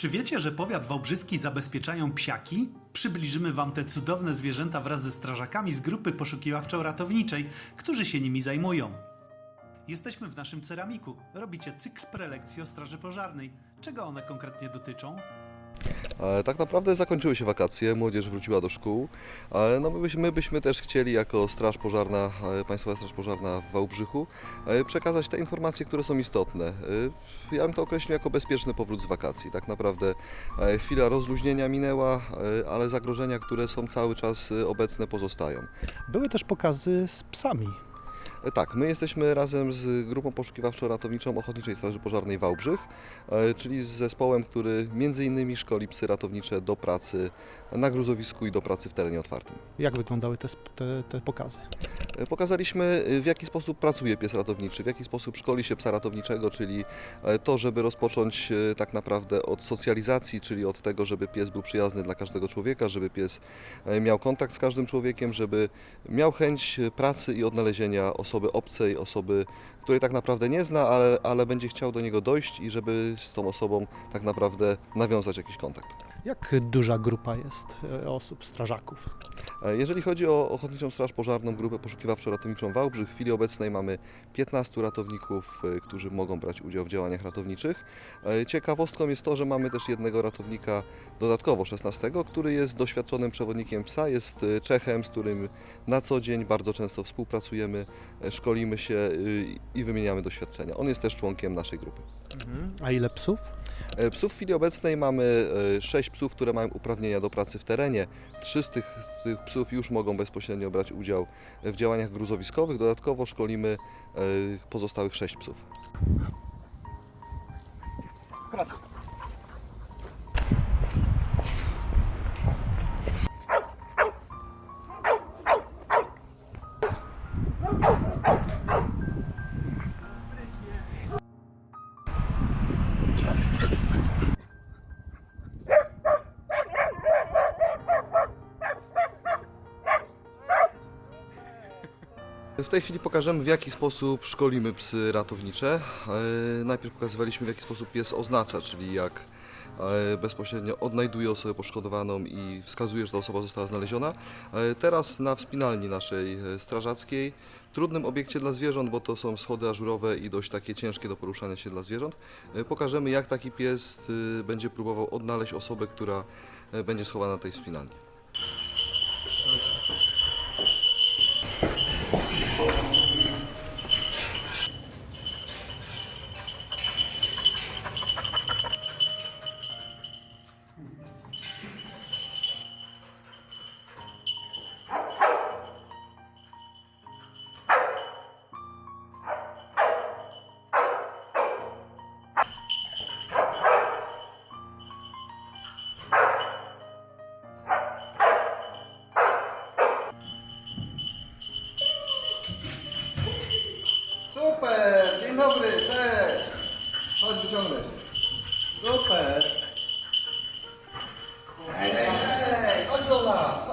Czy wiecie, że powiat wałbrzyski zabezpieczają psiaki? Przybliżymy wam te cudowne zwierzęta wraz ze strażakami z grupy poszukiwawczo-ratowniczej, którzy się nimi zajmują. Jesteśmy w naszym ceramiku. Robicie cykl prelekcji o straży pożarnej. Czego one konkretnie dotyczą? E, Tak naprawdę zakończyły się wakacje, młodzież wróciła do szkół. E, No my, byśmy, my byśmy też chcieli jako Straż Pożarna, e, Państwowa Straż Pożarna w Wałbrzychu przekazać te informacje, które są istotne. Ja bym to określił jako bezpieczny powrót z wakacji. Tak naprawdę chwila rozluźnienia minęła, ale zagrożenia, które są cały czas obecne pozostają. Były też pokazy z psami. E, Tak, my jesteśmy razem z grupą poszukiwawczo-ratowniczą Ochotniczej Straży Pożarnej Wałbrzych, e, czyli z zespołem, który między innymi szkoli psy ratownicze do pracy na gruzowisku i do pracy w terenie otwartym. Jak wyglądały te, te, te pokazy? E, Pokazaliśmy w jaki sposób pracuje pies ratowniczy, w jaki sposób szkoli się psa ratowniczego, czyli to, żeby rozpocząć tak naprawdę od socjalizacji, czyli od tego, żeby pies był przyjazny dla każdego człowieka, żeby pies miał kontakt z każdym człowiekiem, żeby miał chęć pracy i odnalezienia osoby obcej, osoby, której tak naprawdę nie zna, ale, ale będzie chciał do niego dojść i żeby z tą osobą tak naprawdę nawiązać jakiś kontakt. Jak duża grupa jest e, osób, strażaków? E, Jeżeli chodzi o Ochotniczą Straż Pożarną, grupę poszukiwawczo-ratowniczą Wałbrzych, w chwili obecnej mamy 15 ratowników, e, którzy mogą brać udział w działaniach ratowniczych. Ciekawostką jest to, że mamy też jednego ratownika dodatkowo, 16, który jest doświadczonym przewodnikiem psa, jest Czechem, z którym na co dzień bardzo często współpracujemy, szkolimy się e, i wymieniamy doświadczenia. On jest też członkiem naszej grupy. A ile psów? E, Psów w chwili obecnej mamy 6 psów, które mają uprawnienia do pracy w terenie. Trzy z tych, z tych psów już mogą bezpośrednio brać udział w działaniach gruzowiskowych. Dodatkowo szkolimy e, pozostałych 6 psów. Praca. Tej chwili pokażemy w jaki sposób szkolimy psy ratownicze. E, Najpierw pokazywaliśmy w jaki sposób pies oznacza, czyli jak e, bezpośrednio odnajduje osobę poszkodowaną i wskazuje, że ta osoba została znaleziona. E, Teraz na wspinalni naszej strażackiej, trudnym obiekcie dla zwierząt, bo to są schody ażurowe i dość takie ciężkie do poruszania się dla zwierząt, pokażemy jak taki pies będzie próbował odnaleźć osobę, która będzie schowana na tej wspinalni. Super! Dzień dobry, cześć! Chodź wyciągnę cię. Super! Hej, chodź do nas,